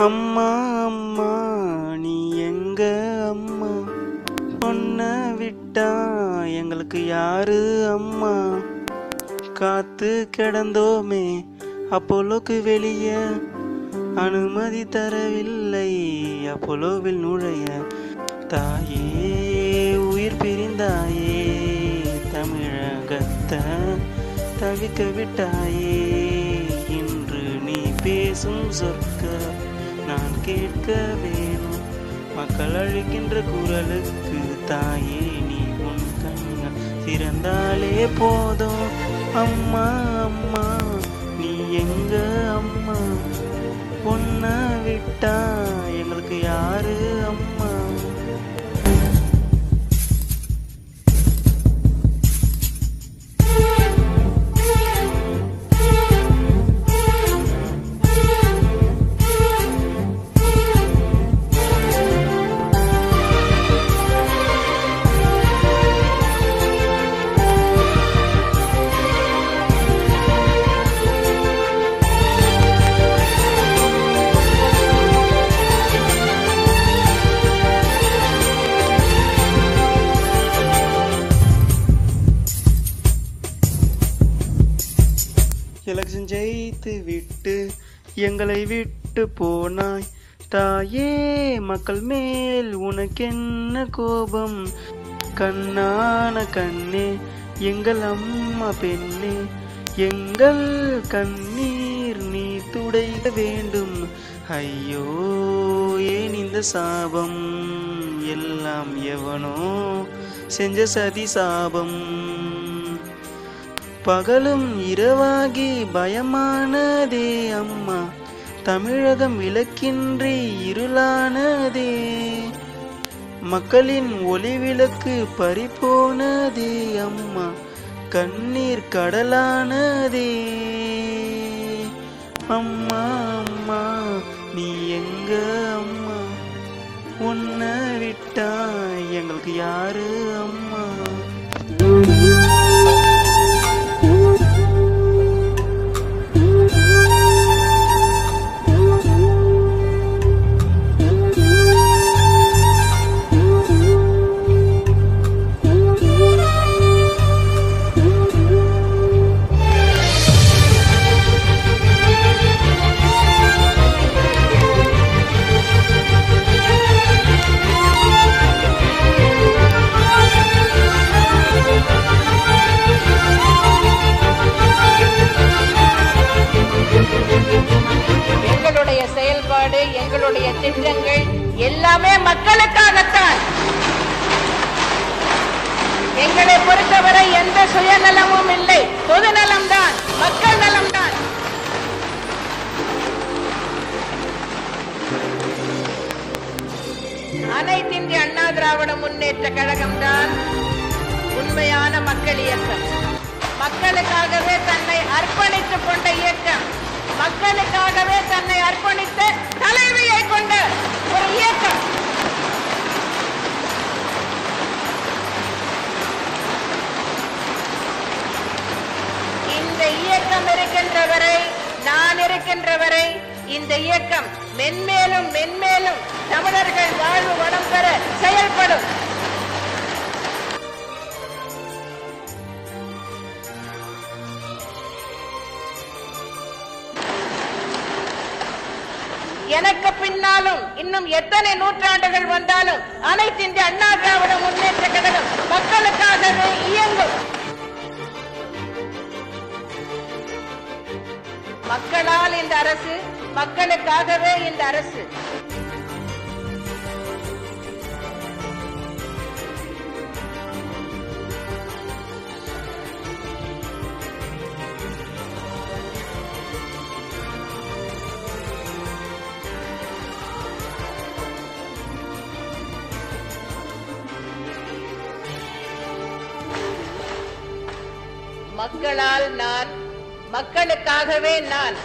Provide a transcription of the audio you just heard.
அம்மா அம்மா நீ எங்க அம்மா? பொண்ண விட்டா எங்களுக்கு யாரு அம்மா? காத்து கிடந்தோமே அப்போலோக்கு வெளியே. அனுமதி தரவில்லை அப்போலோவில் நுழைய. தாயே உயிர் பிரிந்தாயே தமிழகத்தை தவிக்க விட்டாயே. இன்று நீ பேசும் சொற்க நான் கேட்க வேணும் மக்கள் அழிக்கின்ற குரலுக்கு தாயே நீ உன் கண்கள் சிறந்தாலே போதும். அம்மா அம்மா நீ எங்க அம்மா? பொண்ண விட்டா எங்களுக்கு யாரு அம்மா? எலெக்ஷன் ஜெயித்து விட்டு எங்களை விட்டு போனாய். தாயே மக்கள் மேல் உனக்கென்ன கோபம்? கண்ணான கண்ணே எங்கள் அம்மா பெண்ணே எங்கள் கண்ணீர் நீ துடைக்க வேண்டும். ஐயோ ஏன் இந்த சாபம்? எல்லாம் எவனோ செஞ்ச சதி சாபம். பகலும் இரவாகி பயமானதே அம்மா. தமிழகம் விளக்கின்றி இருளானதே. மக்களின் ஒளி விளக்கு பறிபோனதே அம்மா. கண்ணீர் கடலானதே. அம்மா அம்மா நீ எங்க அம்மா? உன்னை விட்டா எங்களுக்கு யாரு அம்மா? திட்டங்கள் எல்லாமே மக்களுக்காகத்தான். எங்களை பொறுத்தவரை எந்த சுயநலமும் இல்லை. பொது நலம்தான் மக்கள் நலம்தான். அனைத்திந்திய அண்ணா திராவிட முன்னேற்ற கழகம்தான் உண்மையான மக்கள் இயக்கம். மக்களுக்காகவே தன்னை அர்ப்பணித்துக் கொண்ட இயக்கம். மக்களுக்காகவே தன்னை அர்ப்பணித்த தலை கொண்ட ஒரு இயக்கம் இந்த இயக்கம் இருக்கின்ற வரை நான் இருக்கின்ற வரை இந்த இயக்கம் மென்மேலும் மென்மேலும் தமிழர்கள் வாழ்வு வளம் பெற செயல்படும். எனக்கு பின்னாலும் இன்னும் எத்தனை நூற்றாண்டுகள் வந்தாலும் அனைத்து இந்திய அண்ணா திராவிட முன்னேற்ற கழகம் மக்களுக்காகவே இயங்கும். மக்களால் இந்த அரசு மக்களுக்காகவே இந்த அரசு. மக்களால் நான் மக்களுக்காகவே நான்